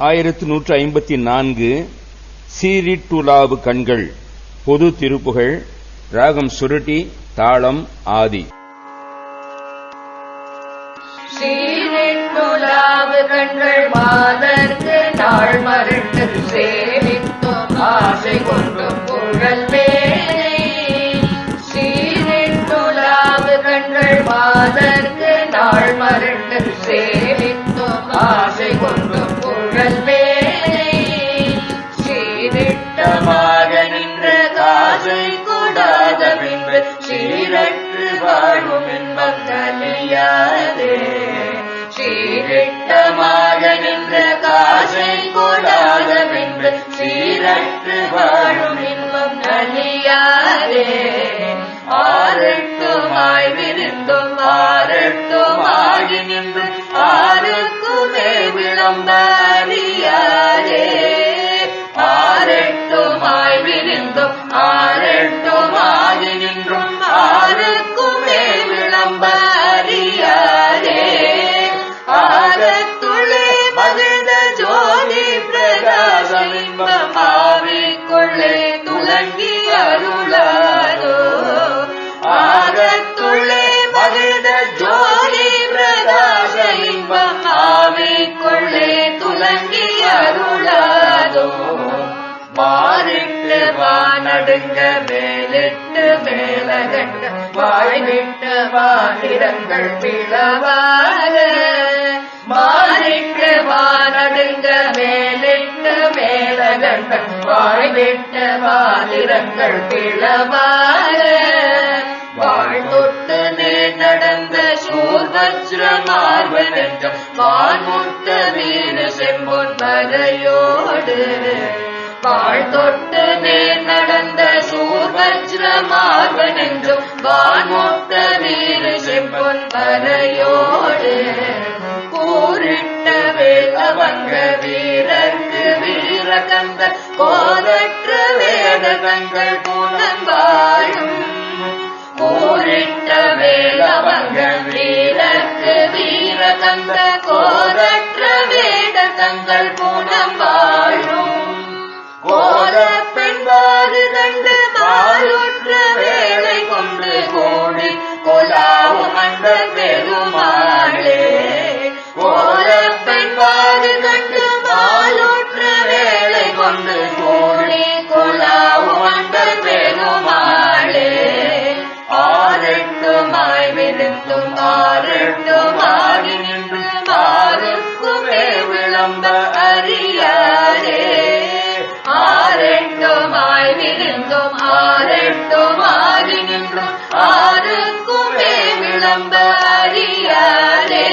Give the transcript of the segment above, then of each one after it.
ஆயிரத்து நூற்று ஐம்பத்தி நான்கு சீரிட்டுலாவு கண்கள் பொது திருப்புகள் ராகம் சுருட்டி தாளம் ஆதி. சீரிட்டுலாவு கண்கள் மாதற்கு நாள் மருட்டு சேவித்தும் ஆசை கொண்டும் புகழ் வேலை சீரிட்டுலாவு கண்கள் மாதர் சீரற்று வாழும் ஆவிக்குள்ளே துலங்கி அருளாரோ. ஆரத்துள்ளே மகிழ்ந்த ஜோதி பிரகாச இன்பம் ஆவிக்குள்ளே துலங்கி அருளாதோ மாறிட்டு வானடுங்க மேலிட்டு மேலகண்ட வாய்விட்டு வானிடங்கள் பிளவாக. மாறிட்டு வானடுங்க மேல மேலகண்ட வாய்விட்டு வானிடங்கள் பிளவாக. வாழ்ந்தொட்டு நே நடந்த சூர்வஜ்ரமார்வ நெஞ்சம் வான்முட்ட செம்பொன் மலையோடு. வாழ்ந்தொட்டு நடந்த வான்முட்ட வீர செம்பொன் மலையோடு. கூறிட்ட வேலவங்க வீரர்க்கு கந்த கோதற்ற வேத தங்கள் புலன் வாழும் கூறிட்ட வீரக்கு வீர வீரகந்த கோதற்ற வேத தங்கள் புலம் வாழும் நின்றோம் விருந்தும் ஆறி நின்றோம் ஆருக்குமே விளம்ப அறியாரே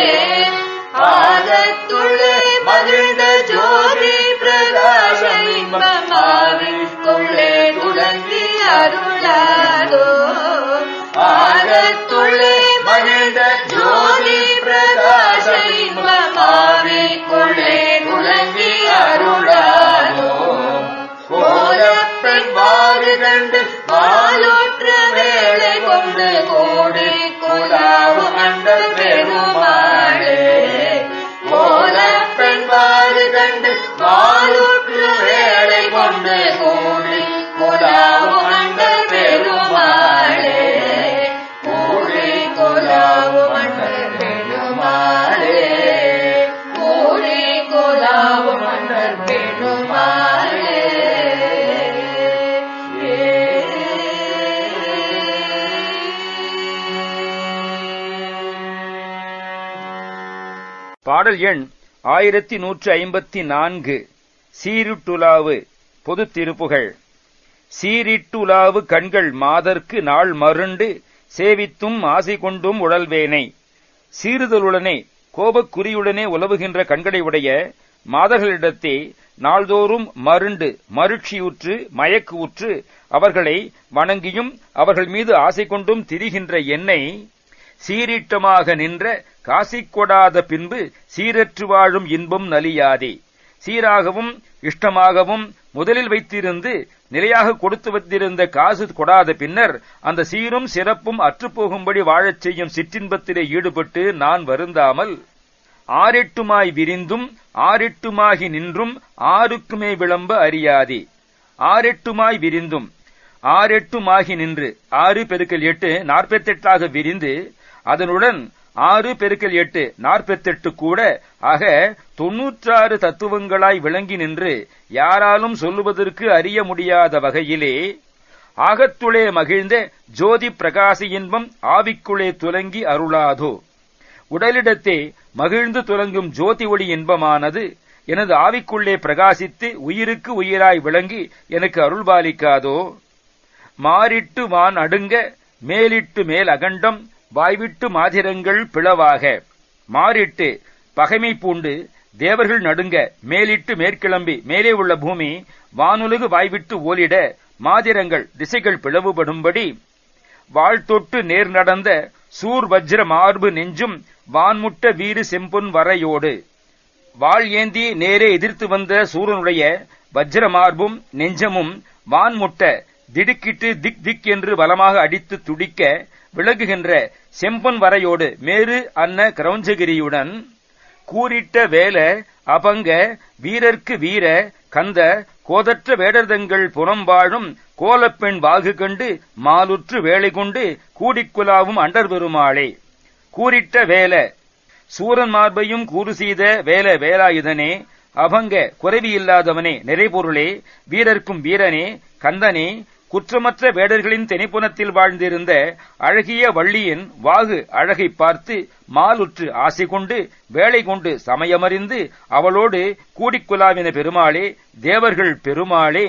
ஆகத்துள்ளே மகிழ்ந்த ஜோதி பிரகாச இன்பம் ஆவிக்குள்ளே துலங்கி அருளாதோ. ஆகத்துள்ளே மகிழ்ந்த ஜோதி பிரகாச இன்பம் கண்டு பாலோற்ற வேலை கொண்டு கோடி கோலாவும் அந்த பாடல் எண் ஆயிரத்தி நூற்று ஐம்பத்தி நான்கு. சீருட்டுலாவு பொது திருப்புகழ் சீரிட்டுலாவு கண்கள் மாதற்கு நாள் மருண்டு சேவித்தும் ஆசை கொண்டும் உழல்வேனை. சீறுதலுடனே கோபக்குறியுடனே உலவுகின்ற கண்களை உடைய மாதர்களிடத்தே நாள்தோறும் மருண்டு மருட்சியுற்று மயக்கு உற்று அவர்களை வணங்கியும் அவர்கள் மீது ஆசை கொண்டும் திரிகின்ற என்னை சீரிட்டமாக நின்ற காசிக்கொடாத பின்பு சீரற்று வாழும் இன்பம் நலியாதே. சீராகவும் இஷ்டமாகவும் முதலில் வைத்திருந்து நிலையாக கொடுத்து வைத்திருந்த காசு கொடாத பின்னர் அந்த சீரும் சிறப்பும் அற்றுப்போகும்படி வாழச் செய்யும் சிற்றின்பத்திலே ஈடுபட்டு நான் வருந்தாமல் ஆரெட்டுமாய் விரிந்தும் ஆரெட்டுமாகி நின்றும் ஆருக்குமே விளம்ப அறியாதே. ஆரெட்டுமாய் விரிந்தும் ஆரெட்டுமாகி நின்று ஆறு பெருக்கல் எட்டு நாற்பத்தெட்டாக விரிந்து அதனுடன் ஆறு பெருக்கல் எட்டு நாற்பத்தெட்டு கூட ஆக தொன்னூற்றாறு தத்துவங்களாய் விளங்கி நின்று யாராலும் சொல்லுவதற்கு அறிய முடியாத வகையிலே ஆகத்துளே மகிழ்ந்த ஜோதி பிரகாச இன்பம் ஆவிக்குளே துலங்கி அருளாதோ. உடலிடத்தே மகிழ்ந்து துலங்கும் ஜோதி ஒளி இன்பமானது எனது ஆவிக்குள்ளே பிரகாசித்து உயிருக்கு உயிராய் விளங்கி எனக்கு அருள்பாலிக்காதோ. மாறிட்டு வான் அடுங்க மேலிட்டு மேல் அகண்டம் வாய்விட்டு மாதிரங்கள் பிளவாக. மாறிட்டு பகைமை பூண்டு தேவர்கள் நடுங்க மேலிட்டு மேற்கிளம்பி மேலே உள்ள பூமி வானுலகு வாய்விட்டு ஓலிட மாதிரங்கள் திசைகள் பிளவுபடும்படி. வாழ்த்தொட்டு நேர் நடந்த சூர் வஜ்ர மார்பு நெஞ்சும் வான்முட்ட வீறு செம்பொன் வரையோடு. வாள் ஏந்தி நேரே எதிர்த்து வந்த சூரனுடைய வஜ்ர மார்பும் நெஞ்சமும் வான்முட்ட திடுக்கிட்டு திக் திக் என்று பலமாக அடித்து துடிக்க விலகுகின்ற செம்பன் வரையோடு மேரு அன்ன கிரௌஞ்சகிரியுடன் கூறிட்ட வேல அபங்க வீரர்க்கு வீர கந்த கோதற்ற வேடர்தங்கள் புறம்பாழும் கோலப்பெண் வாகு கண்டு மாலுற்று வேலை கொண்டு கூடிக்குலாவும் அண்டர் பெருமாளே. கூறிட்ட வேல சூரன் மார்பையும் கூறு செய்த வேல வேலாயுதனே அபங்க குறைவி இல்லாதவனே நிறைபொருளே வீரர்க்கும் வீரனே கந்தனே குற்றமற்ற வேடர்களின் திணைப்புணத்தில் வாழ்ந்திருந்த அழகிய வள்ளியின் வாகு அழகை பார்த்து மாலுற்று ஆசை கொண்டு வேலை கொண்டு சமயமறிந்து அவளோடு கூடிக்குலாவின பெருமாளே தேவர்கள் பெருமாளே.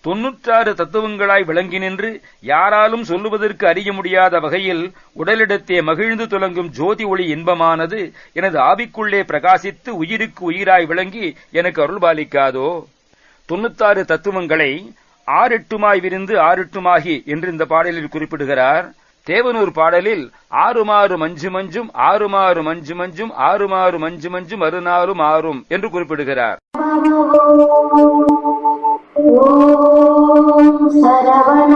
தொன்னூற்றாறு தத்துவங்களாய் விளங்கி நின்று யாராலும் சொல்லுவதற்கு அறிய முடியாத வகையில் உடலிடத்தே மகிழ்ந்து துலங்கும் ஜோதி ஒளி இன்பமானது எனது ஆவிக்குள்ளே பிரகாசித்து உயிருக்கு உயிராய் விளங்கி எனக்கு அருள்பாலிக்காதோ. தொண்ணூத்தாறு தத்துவங்களை ஆறெட்டுமாய் விரிந்து ஆறெட்டுமாகி என்று இந்த பாடலில் குறிப்பிடுகிறார். தேவனூர் பாடலில் ஆறுமாறு மஞ்சு மஞ்சும் ஆறுமாறு மஞ்சு மஞ்சும் ஆறுமாறு மஞ்சு மஞ்சும் அறுநாறும் ஆறும் என்று குறிப்பிடுகிறார். சரவண